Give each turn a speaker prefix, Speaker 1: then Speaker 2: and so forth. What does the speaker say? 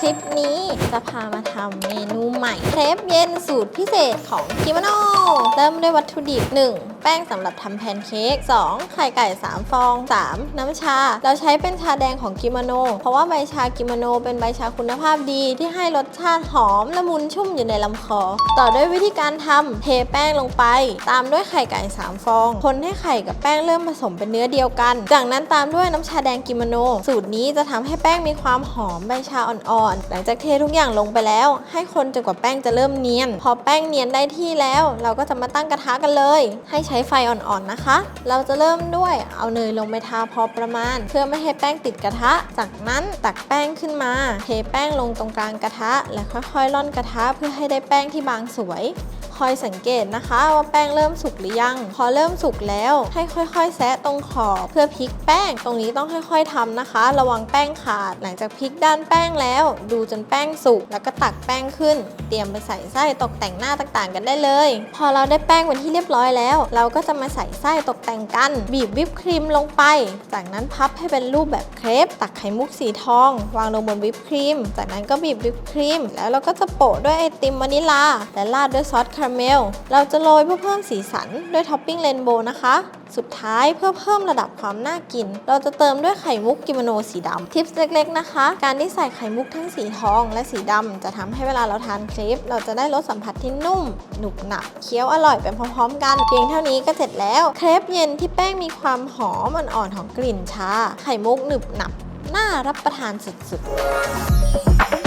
Speaker 1: คลิปนี้จะพามาทำเมนูใหม่เครปเย็นสูตรพิเศษของคิมาโนเริ่มด้วยวัตถุดิบ 1. แป้งสำหรับทำแพนเค้ก 2. ไข่ไก่ 3 ฟอง 3. น้ำชา เราใช้เป็นชาแดงของกิมาโน เพราะว่าใบชากิมาโนเป็นใบชาคุณภาพดีที่ให้รสชาติหอมละมุนชุ่มอยู่ในลำคอ ต่อด้วยวิธีการทำเทแป้งลงไป ตามด้วยไข่ไก่ 3 ฟอง คนให้ไข่กับแป้งเริ่มผสมเป็นเนื้อเดียวกัน จากนั้นตามด้วยน้ำชาแดงกิมาโน สูตรนี้จะทำให้แป้งมีความหอมใบชาอ่อนหลังจากเททุกอย่างลงไปแล้ว ให้คนจนกว่าแป้งจะเริ่มเนียน พอแป้งเนียนได้ที่แล้ว เราก็จะมาตั้งกระทะกันเลย ให้ใช้ไฟอ่อนๆนะคะ เราจะเริ่มด้วยเอาเนยลงไปทาพอประมาณ เพื่อไม่ให้แป้งติดกระทะ จากนั้นตักแป้งขึ้นมา เทแป้งลงตรงกลางกระทะ และค่อยๆล่อนกระทะเพื่อให้ได้แป้งที่บางสวย คอยสังเกตนะคะ ว่าแป้งเริ่มสุกหรือยัง พอเริ่มสุกแล้วให้ค่อยๆ แซะตรงขอบเพื่อพลิกแป้ง ตรงนี้ต้องค่อยๆทำนะคะ ระวังแป้งขาด หลังจากพลิกด้านแป้งแล้ว ดูจนแป้งสุกแล้วก็ตักแป้งขึ้น เตรียมไปใส่ไส้ตกแต่งหน้าต่างๆ กันได้เลย พอเราได้แป้งเป็นที่เรียบร้อยแล้ว เราก็จะมาใส่ไส้ตกแต่งกัน บีบวิปครีมลงไป จากนั้นพับให้เป็นรูปแบบเครปตักไข่มุกสีทอง วางลงบนวิปครีม จากนั้นก็บีบวิปครีมแล้วเราก็จะโปะด้วยไอติมวานิลาและราดด้วยซอสคาราเมล เราจะโรยเพื่อเพิ่มสีสันด้วยท็อปปิ้งเรนโบว์นะคะ สุดท้ายเพื่อเพิ่มระดับความน่ากิน เราจะเติมด้วยไข่มุกกิโมโนสีดำทิปเล็กๆนะคะ การที่ใส่ไข่มุกทั้งสีทองและสีดำจะทำให้เวลาเราทานเครปเราจะได้รสสัมผัสที่นุ่ม หนุบหนับเคี้ยวอร่อยไปพร้อมๆ กัน เพียงเท่านี้ก็เสร็จแล้วเครปเย็นที่แป้งมีความหอมอ่อนๆของกลิ่นชา ไข่มุกหนึบหนับน่ารับประทานสุดๆ